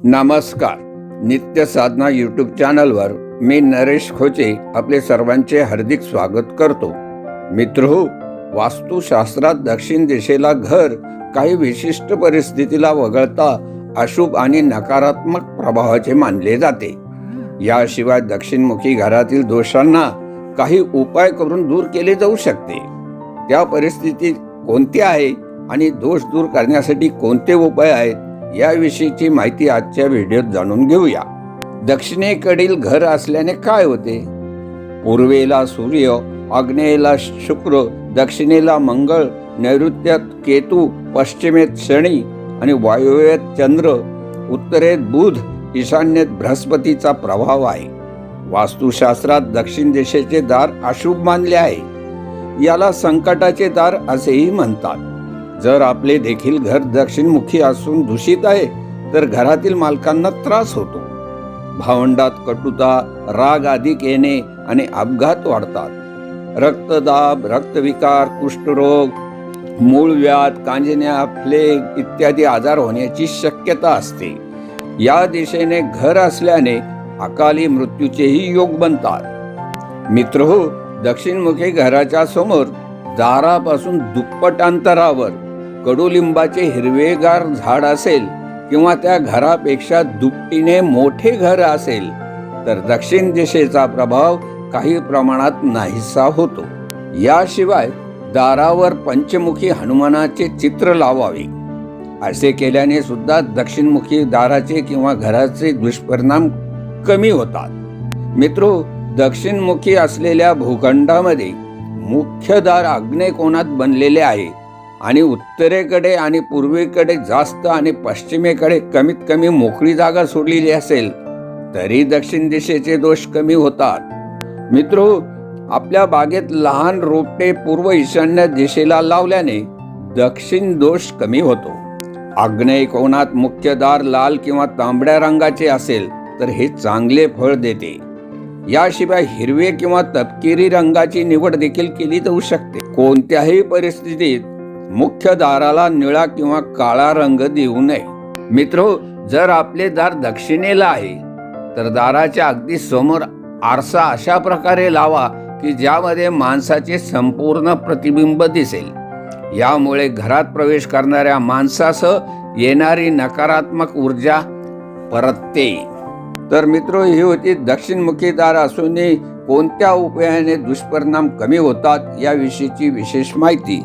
नमस्कार. नित्य साधना यूट्यूब चॅनलवर मी नरेश खोचे आपले सर्वांचे हार्दिक स्वागत करतो. मित्रहो वास्तुशास्त्रात दक्षिण दिशेला घर काही विशिष्ट परिस्थितीला वगळता अशुभ आणि नकारात्मक प्रभावाचे मानले जाते. याशिवाय दक्षिणमुखी घरातील दोषांना काही उपाय करून दूर केले जाऊ शकते. त्या परिस्थितीत कोणती आहे आणि दोष दूर करण्यासाठी कोणते उपाय आहेत? याविषयीची माहिती आजच्या व्हिडिओत जाणून घेऊया. दक्षिणेकडील घर असल्याने काय होते? पूर्वेला सूर्य आग्नेयेला शुक्र दक्षिणेला मंगळ नैऋत्यात केतू पश्चिमेत शनी आणि वायुव्यात चंद्र उत्तरेत बुध ईशान्येत बृहस्पतीचा प्रभाव आहे. वास्तुशास्त्रात दक्षिण दिशेचे दार अशुभ मानले आहे. याला संकटाचे दार असेही म्हणतात. जर आपले देखील घर दक्षिणमुखी असून दूषित आहे तर घरातील मालकांना त्रास होतो. भावंडात कटुता राग अधिक येणे आणि अपघात वाढतात. रक्तदाब रक्तविकार कुष्ठरोग मूळव्याध कांजिण्या फ्लेग इत्यादी आजार होण्याची शक्यता असते. या दिशेने घर असल्याने अकाली मृत्यूचेही योग बनतात. मित्र हो दक्षिणमुखी घराच्या समोर दारापासून दुप्पट अंतरावर कडुलिंबाचे हिरवेगार झाड असेल किंवा त्या घरापेक्षा दुपटीने मोठे घर असेल तर दक्षिण दिशेचा प्रभाव काही प्रमाणात नाहीसा होतो. याशिवाय दारावर पंचमुखी हनुमानाचे चित्र लावावे. असे केल्याने सुद्धा दक्षिणमुखी दाराचे किंवा घराचे दुष्परिणाम कमी होतात. मित्रो दक्षिणमुखी असलेल्या भूखंडामध्ये मुख्य दार आग्नेय बनलेले आहे? आणि उत्तरेकडे आणि पूर्वेकडे जास्त आणि पश्चिमेकडे कमीत कमी मोकळी जागा सोडलेली असेल तरी दक्षिण दिशेचे दोष कमी होतात. मित्र आपल्या बागेत लहान रोपटे पूर्व ईशान्य दिशेला लावल्याने दक्षिण दोष कमी होतो. आग्नेय कोणात मुख्य दार लाल किंवा तांबड्या रंगाचे असेल तर हे चांगले फळ देते. याशिवाय हिरवे किंवा तपकिरी रंगाची निवड देखील केली जाऊ शकते. कोणत्याही परिस्थितीत मुख्य दाराला निळा किंवा काळा रंग देऊ नये. मित्र जर आपले दार दक्षिणेला आहे तर दाराच्या अगदी समोर आरसा अशा प्रकारे लावा की ज्यामध्ये माणसाचे संपूर्ण प्रतिबिंब दिसेल. यामुळे घरात प्रवेश करणाऱ्या माणसासह येणारी नकारात्मक ऊर्जा परतते. तर मित्र ही होती दक्षिणमुखी दार असूनही कोणत्या उपायाने दुष्परिणाम कमी होतात याविषयीची विशेष माहिती.